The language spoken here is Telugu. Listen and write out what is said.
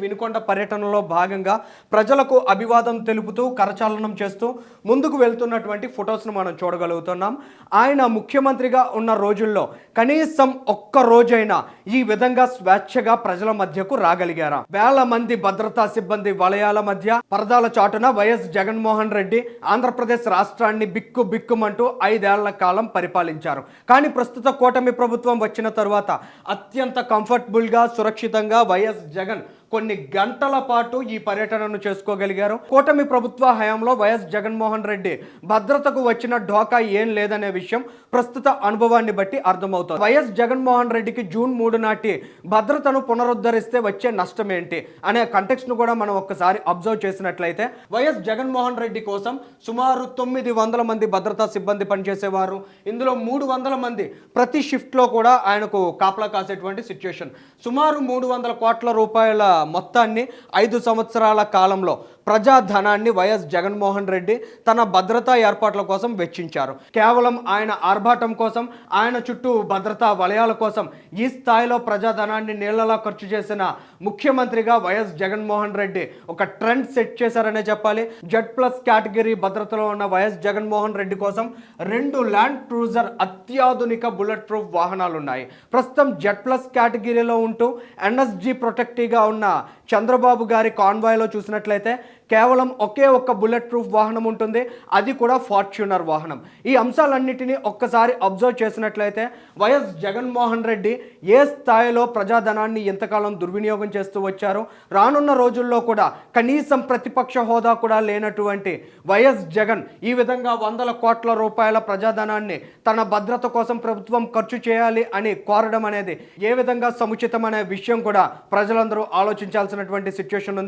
వినుకొండ పర్యటనలో భాగంగా ప్రజలకు అభివాదం తెలుపుతూ కరచాలనం చేస్తూ ముందుకు వెళ్తున్నటువంటి ఫొటోస్ను మనం చూడగలుగుతున్నాం. ఆయన ముఖ్యమంత్రిగా ఉన్న రోజుల్లో కనీసం ఒక్క రోజైనా ఈ విధంగా స్వేచ్ఛగా ప్రజల మధ్యకు రాగలిగారా? వేల మంది భద్రతా సిబ్బంది వలయాల మధ్య పరదాల చాటున వైఎస్ జగన్మోహన్ రెడ్డి ఆంధ్రప్రదేశ్ రాష్ట్రాన్ని బిక్కు బిక్కుమంటూ ఐదేళ్ళ కాలం పరిపాలించారు. కానీ ప్రస్తుత కూటమి ప్రభుత్వం వచ్చిన తరువాత అత్యంత కంఫర్టబుల్గా సురక్షితంగా వైఎస్ జగన్ కొన్ని గంటల పాటు ఈ పర్యటనను చేసుకోగలిగారు. కూటమి ప్రభుత్వ హయాంలో వైఎస్ జగన్మోహన్ రెడ్డి భద్రతకు వచ్చిన ఢోకా ఏం లేదనే విషయం ప్రస్తుత అనుభవాన్ని బట్టి అర్థమవుతుంది. వైఎస్ జగన్మోహన్ రెడ్డికి జూన్ మూడు నాటి భద్రతను పునరుద్ధరిస్తే వచ్చే నష్టం ఏంటి అనే కంటెక్స్ట్ను కూడా మనం ఒక్కసారి అబ్జర్వ్ చేసినట్లయితే వైఎస్ జగన్మోహన్ రెడ్డి కోసం సుమారు తొమ్మిది వందల మంది భద్రతా సిబ్బంది పనిచేసేవారు. ఇందులో మూడు వందల మంది ప్రతి షిఫ్ట్లో కూడా ఆయనకు కాపలా కాసేటువంటి సిచ్యుయేషన్ సుమారు మూడు వందల కోట్ల రూపాయల మొత్తాన్ని ఐదు సంవత్సరాల కాలంలో ప్రజాధనాన్ని వైఎస్ జగన్మోహన్ రెడ్డి తన భద్రతా ఏర్పాట్ల కోసం వెచ్చించారు. కేవలం ఆయన ఆర్భాటం కోసం ఆయన చుట్టూ భద్రతా వలయాల కోసం ఈ స్థాయిలో ప్రజాధనాన్ని నీళ్ళలా ఖర్చు చేసిన ముఖ్యమంత్రిగా వైఎస్ జగన్మోహన్ రెడ్డి ఒక ట్రెండ్ సెట్ చేశారనే చెప్పాలి. జెడ్ ప్లస్ కేటగిరీ భద్రతలో ఉన్న వైఎస్ జగన్మోహన్ రెడ్డి కోసం రెండు ల్యాండ్ క్రూజర్ అత్యాధునిక బుల్లెట్ ప్రూఫ్ వాహనాలు ఉన్నాయి ప్రస్తుతం జెడ్ ప్లస్ కేటగిరీలో ఉంటూ ఎన్ఎస్జి ప్రొటెక్టివ్గా ఉన్న చంద్రబాబు గారి కాన్వాయ్లో చూసినట్లయితే కేవలం ఒకే ఒక్క బుల్లెట్ ప్రూఫ్ వాహనం ఉంటుంది. అది కూడా ఫార్చ్యూనర్ వాహనం. ఈ అంశాలన్నిటినీ ఒక్కసారి అబ్జర్వ్ చేసినట్లయితే వైఎస్ జగన్మోహన్ రెడ్డి ఏ స్థాయిలో ప్రజాధనాన్ని ఎంతకాలం దుర్వినియోగం చేస్తూ వచ్చారో? రానున్న రోజుల్లో కూడా కనీసం ప్రతిపక్ష హోదా కూడా లేనటువంటి వైఎస్ జగన్ ఈ విధంగా వందల కోట్ల రూపాయల ప్రజాధనాన్ని తన భద్రత కోసం ప్రభుత్వం ఖర్చు చేయాలి అని కోరడం అనేది ఏ విధంగా సముచితం అనే విషయం కూడా ప్రజలందరూ ఆలోచించాల్సినటువంటి సిచ్యువేషన్ ఉంది.